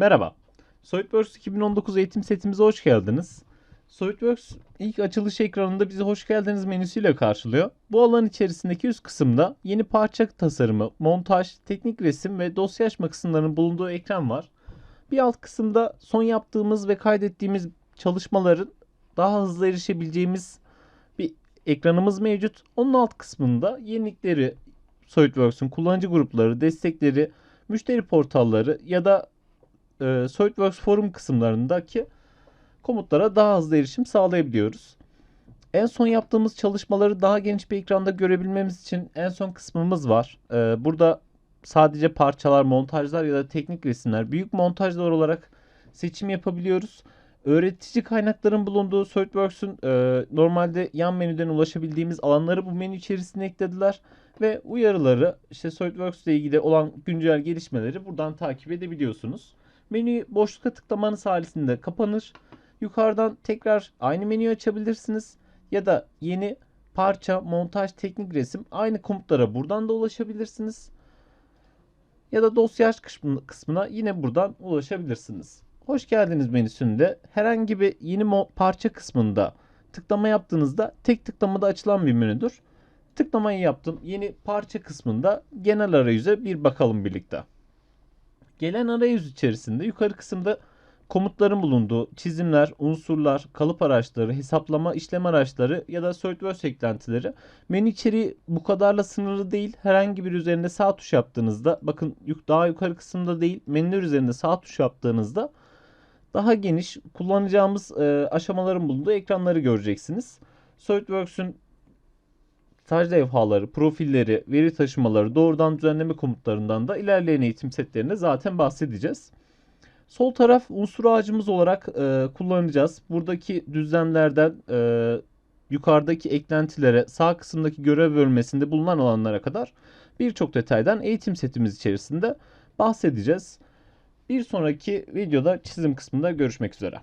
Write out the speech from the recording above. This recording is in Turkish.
Merhaba. SolidWorks 2019 eğitim setimize hoş geldiniz. SolidWorks ilk açılış ekranında bizi hoş geldiniz menüsüyle karşılıyor. Bu alan içerisindeki üst kısımda yeni parça tasarımı, montaj, teknik resim ve dosya açma kısımlarının bulunduğu ekran var. Bir alt kısımda son yaptığımız ve kaydettiğimiz çalışmaların daha hızlı erişebileceğimiz bir ekranımız mevcut. Onun alt kısmında yenilikleri, SolidWorks'un kullanıcı grupları, destekleri, müşteri portalları ya da e, SolidWorks forum kısımlarındaki komutlara daha hızlı erişim sağlayabiliyoruz. En son yaptığımız çalışmaları daha geniş bir ekranda görebilmemiz için en son kısmımız var. E, burada sadece parçalar, montajlar ya da teknik resimler, büyük montajlar olarak seçim yapabiliyoruz. Öğretici kaynakların bulunduğu SolidWorks'un e, normalde yan menüden ulaşabildiğimiz alanları bu menü içerisine eklediler ve uyarıları işte SolidWorks ile ilgili olan güncel gelişmeleri buradan takip edebiliyorsunuz. Menüyü boşlukta tıklamanız halinde kapanır. Yukarıdan tekrar aynı menüyü açabilirsiniz ya da yeni parça, montaj, teknik resim aynı komutlara buradan da ulaşabilirsiniz. Ya da dosya kısmına yine buradan ulaşabilirsiniz. Hoş geldiniz menüsünde herhangi bir yeni parça kısmında tıklama yaptığınızda tek tıklamada açılan bir menüdür. Tıklamayı yaptım. Yeni parça kısmında genel arayüze bir bakalım birlikte. Gelen arayüz içerisinde yukarı kısımda komutların bulunduğu çizimler, unsurlar, kalıp araçları, hesaplama işlem araçları ya da SolidWorks eklentileri menü içeriği bu kadarla sınırlı değil. Herhangi bir üzerinde sağ tuş yaptığınızda bakın daha yukarı kısımda değil menüler üzerinde sağ tuş yaptığınızda daha geniş kullanacağımız e, aşamaların bulunduğu ekranları göreceksiniz. SolidWorks'ün staj levhaları, profilleri, veri taşımaları, doğrudan düzenleme komutlarından da ilerleyen eğitim setlerinde zaten bahsedeceğiz. Sol taraf unsur ağacımız olarak e, kullanacağız. Buradaki düzlemlerden e, yukarıdaki eklentilere, sağ kısımdaki görev bölmesinde bulunan alanlara kadar birçok detaydan eğitim setimiz içerisinde bahsedeceğiz. Bir sonraki videoda çizim kısmında görüşmek üzere.